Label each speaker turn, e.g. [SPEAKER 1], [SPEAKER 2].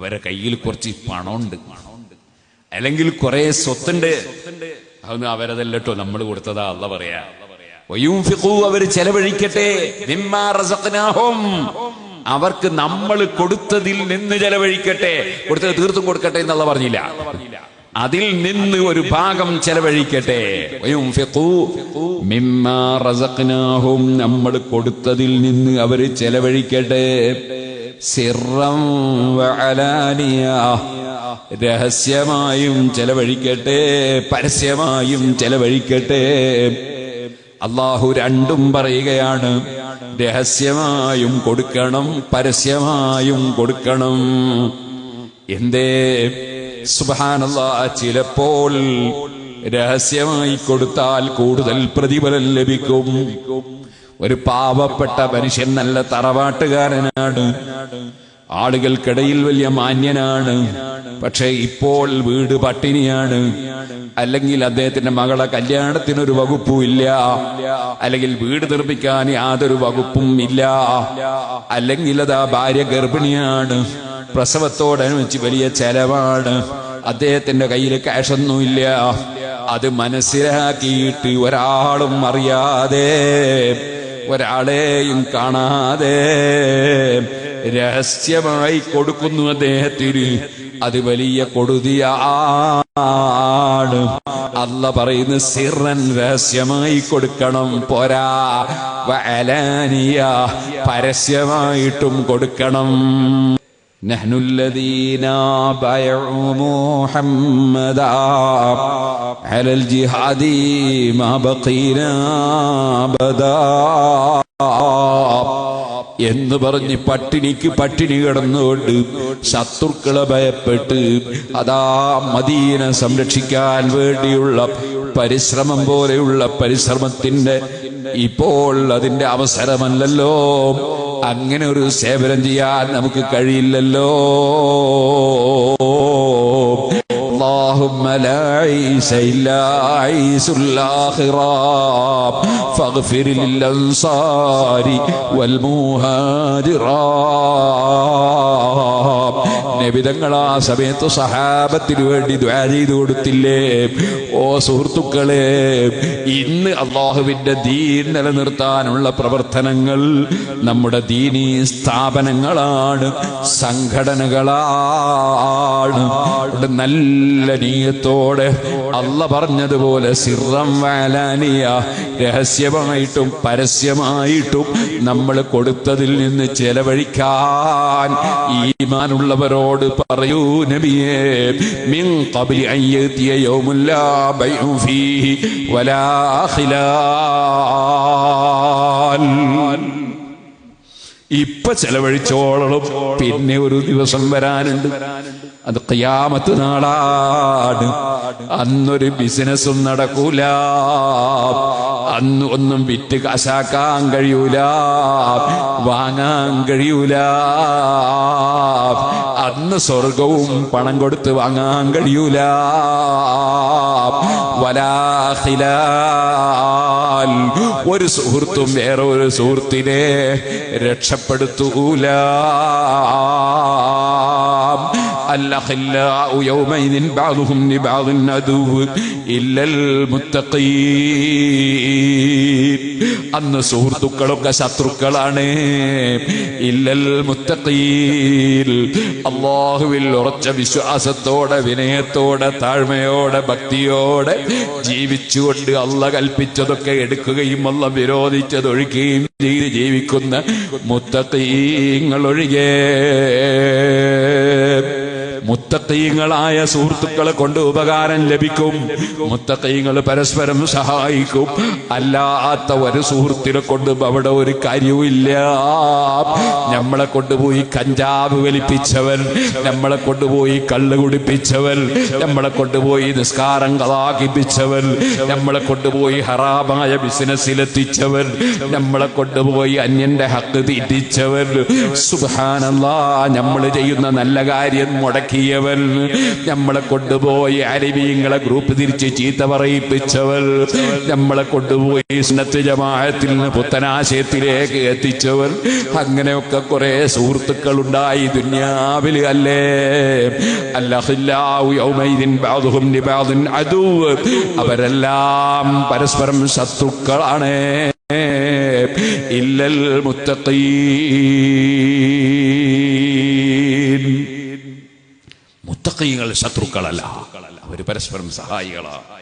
[SPEAKER 1] അവരെ കയ്യിൽ കുറച്ച് പണമുണ്ട്. അല്ലെങ്കിൽ കുറെ സ്വത്തുണ്ട്. അതൊന്നും അവരതല്ലട്ടോ നമ്മൾ കൊടുത്തതാ അല്ല പറയാ. അവർ ചെലവഴിക്കട്ടെ. അവർക്ക് നമ്മൾ കൊടുത്തതിൽ നിന്ന് ചെലവഴിക്കട്ടെ. കൊടുത്തത് തീർത്തും കൊടുക്കട്ടെ എന്നുള്ള പറഞ്ഞില്ല. അതിൽ നിന്ന് ഒരു ഭാഗം ചെലവഴിക്കട്ടെ. നമ്മൾ കൊടുത്തതിൽ നിന്ന് അവർ ചെലവഴിക്കട്ടെ. സിറം രഹസ്യമായും ചെലവഴിക്കട്ടെ. പരസ്യമായും ചെലവഴിക്കട്ടെ. അള്ളാഹു രണ്ടും പറയുകയാണ്. രഹസ്യമായും കൊടുക്കണം പരസ്യമായും കൊടുക്കണം. എന്തേ? സുബാനല്ല ചിലപ്പോൾ രഹസ്യമായി കൊടുത്താൽ കൂടുതൽ പ്രതിഫലം ലഭിക്കും. ഒരു പാവപ്പെട്ട മനുഷ്യൻ നല്ല തറവാട്ടുകാരനാണ്. ആളുകൾക്കിടയിൽ വലിയ മാന്യനാണ്. പക്ഷെ ഇപ്പോൾ വീട് പട്ടിണിയാണ്. അല്ലെങ്കിൽ അദ്ദേഹത്തിന്റെ മകളെ കല്യാണത്തിനൊരു വകുപ്പും ഇല്ല. അല്ലെങ്കിൽ വീട് നിർമ്മിക്കാൻ യാതൊരു വകുപ്പും ഇല്ല. അല്ലെങ്കിൽ അതാ ഭാര്യ ഗർഭിണിയാണ്. പ്രസവത്തോടനുബന്ധിച്ച് വലിയ ചെലവാണ്. അദ്ദേഹത്തിന്റെ കയ്യിൽ കാശൊന്നുമില്ല അത് മനസ്സിലാക്കിയിട്ട് ഒരാളും അറിയാതെ ഒരാളെയും കാണാതെ രഹസ്യമായി കൊടുക്കുന്നു അദ്ദേഹത്തിന്. അത് വലിയ കൊടുതിയാണ്. അല്ല പറയുന്നു സിറൻ രഹസ്യമായി കൊടുക്കണം പോരാ. വഅലാനിയ പരസ്യമായിട്ടും കൊടുക്കണം. نحن الذين بايعوا محمدا على الجهاد ما بقينا أبدا എന്ന് പറഞ്ഞ് പട്ടിണിക്ക് പട്ടിണി കിടന്നുകൊണ്ട് ശത്രുക്കളെ ഭയപ്പെട്ട് അതാ മദീന സംരക്ഷിക്കാൻ വേണ്ടിയുള്ള പരിശ്രമം പോലെയുള്ള പരിശ്രമത്തിന്റെ ഇപ്പോൾ അതിന്റെ അവസരമല്ലല്ലോ അങ്ങനെ ഒരു സേവനം ചെയ്യാൻ നമുക്ക് കഴിയില്ലല്ലോ اللهم لا عيش إلا عيش الآخرة فاغفر للأنصار والمهاجرات നബിതങ്ങൾ ആ സമയത്ത് സഹാബത്തിന് വേണ്ടി ദ്വാ ചെയ്തു കൊടുത്തില്ലേ? ഓ സുഹൃത്തുക്കളെ ഇന്ന് അള്ളാഹുവിന്റെ ദീൻ നിലനിർത്താനുള്ള പ്രവർത്തനങ്ങൾ നമ്മുടെ ദീനീ സ്ഥാപനങ്ങളാണ് സംഘടനകളാണ്. നല്ല നീയത്തോടെ അല്ല പറഞ്ഞതുപോലെ സിറം വാലാനിയ രഹസ്യമായിട്ടും പരസ്യമായിട്ടും നമ്മൾ കൊടുത്തതിൽ നിന്ന് ചെലവഴിക്കാൻ ഈമാനുള്ളവരോട് പറയൂ നബിയേ മിൻ ഖബ്ലി അൻ യഅതിയ യൗമുൻ ലാ ബൈഉ ഫീഹി വലാ ഖിലാൽ. ഇപ്പൊ ചെലവഴിച്ചോളും പിന്നെ ഒരു ദിവസം വരാനുണ്ട്. അത് ഖിയാമത്ത് നാളാണ്. അന്നൊരു ബിസിനസ്സും നടക്കൂല. അന്ന് ഒന്നും വിറ്റ് കാശാക്കാൻ കഴിയൂല. വാങ്ങാൻ കഴിയൂല. അന്ന് സ്വർഗവും പണം കൊടുത്ത് വാങ്ങാൻ കഴിയൂല. വലാഹിലാൽ ഒരു സുഹൃത്തും വേറെ ഒരു സുഹൃത്തിനെ രക്ഷപ്പെടുത്തൂല. الأخلاء يومئذ بعضهم لبعض عدو إلا المتقين അന്ന് സുഹൃത്തുക്കളൊക്കെ ശത്രുക്കളാണ് ഇല്ലൽ മുത്തഖീൽ അള്ളാഹുവിൽ ഉറച്ച വിശ്വാസത്തോടെ വിനയത്തോടെ താഴ്മയോടെ ഭക്തിയോടെ ജീവിച്ചുകൊണ്ട് അല്ല കൽപ്പിച്ചതൊക്കെ എടുക്കുകയും അല്ല വിരോധിച്ചത് ഒഴിക്കുകയും ചെയ്ത് ജീവിക്കുന്ന മുത്തഖീങ്ങൾ ഒഴികെ മുത്തക്കീങ്ങളായ സുഹൃത്തുക്കളെ കൊണ്ട് ഉപകാരം ലഭിക്കും. മുത്തക്കീങ്ങൾ പരസ്പരം സഹായിക്കും. അല്ലാത്ത ഒരു സുഹൃത്തിനെ കൊണ്ട് അവിടെ ഒരു കാര്യവുമില്ല. നമ്മളെ കൊണ്ടുപോയി കഞ്ചാവ് വലിപ്പിച്ചവൻ നമ്മളെ കൊണ്ടുപോയി കള്ള് കുടിപ്പിച്ചവൻ നമ്മളെ കൊണ്ടുപോയി നിസ്കാരം കളാകിപ്പിച്ചവൻ നമ്മളെ കൊണ്ടുപോയി ഹറാമായ ബിസിനസ്സിലെത്തിച്ചവൻ നമ്മളെ കൊണ്ടുപോയി അന്യന്റെ ഹക്ക് തീറ്റിച്ചവൻ. സുബാനല്ലാ നമ്മൾ ചെയ്യുന്ന നല്ല കാര്യം മുടക്കിയവൻ നമ്മളെ കൊണ്ടുപോയി അരവിയങ്ങളെ ഗ്രൂപ്പ് തിരിച്ച് ചീത്ത പറയിപ്പിച്ചവൻ. നമ്മളെ കൊണ്ടുപോയി സ്നത്ത് ജമാഅത്തിൽ നിന്ന് പുത്തനാശയത്തിലേക്ക് എത്തിച്ചവൻ. അങ്ങനെയൊക്കെ കുറെ സുഹൃത്തുക്കൾ ഉണ്ടായി ദുന്യാവിൽ അല്ലേ അവരെല്ലാം പരസ്പരം ശത്രുക്കളാണ്. ഇല്ലൽ മുത്തഖീൻ. മുത്തഖീങ്ങൾ ശത്രുക്കളല്ല. അവർ പരസ്പരം സഹായികളാണ്